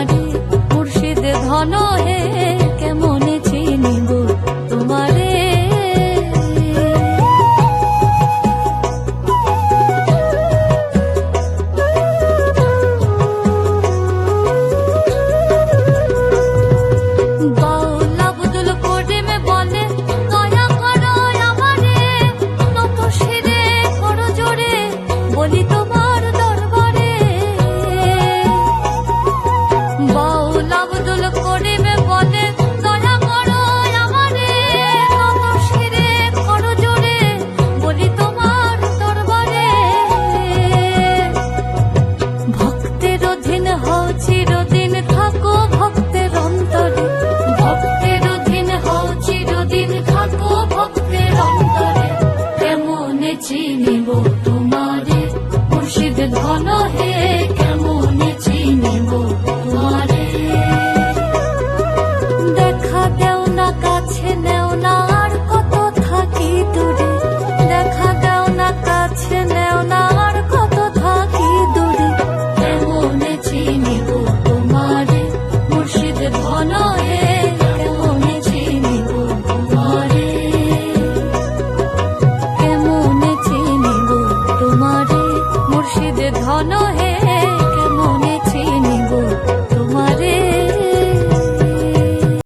নারী মুর্শিদ ধন হে। চিনিব তোমারে মুর্শিদ ধন হে মুর্শিদ ধন হে